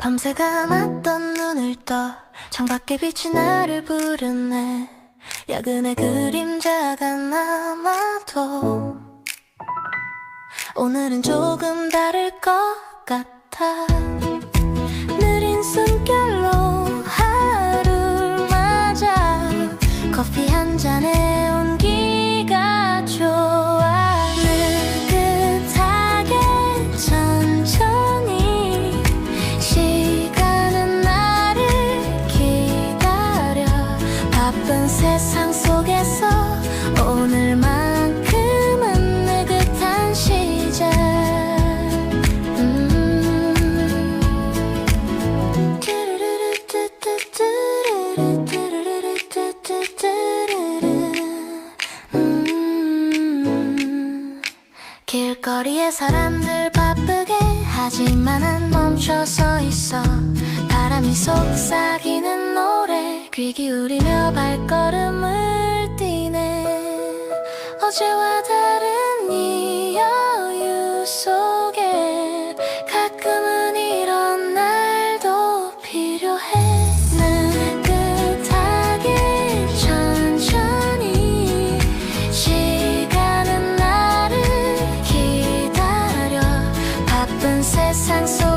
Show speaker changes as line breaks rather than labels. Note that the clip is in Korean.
밤새 감았던 눈을 떠 창밖에 빛이 나를 부르네. 야근의 그림자가 남아도 오늘은 조금 다를 것 같아. 느린 숨결로 하루를 맞아 커피 한 잔에 바쁜 세상 속에서 오늘만큼은 느긋한 시작 음. 음. 길거리에 사람들 바쁘게 하지만 난 멈춰서 있어 바람이 속삭이는 노래 귀 기울이며 발걸음을 뛰네. 어제와 다른 이 여유 속에 가끔은 이런 날도 필요해. 난 깨끗하게 천천히 시간은 나를 기다려. 바쁜 세상 속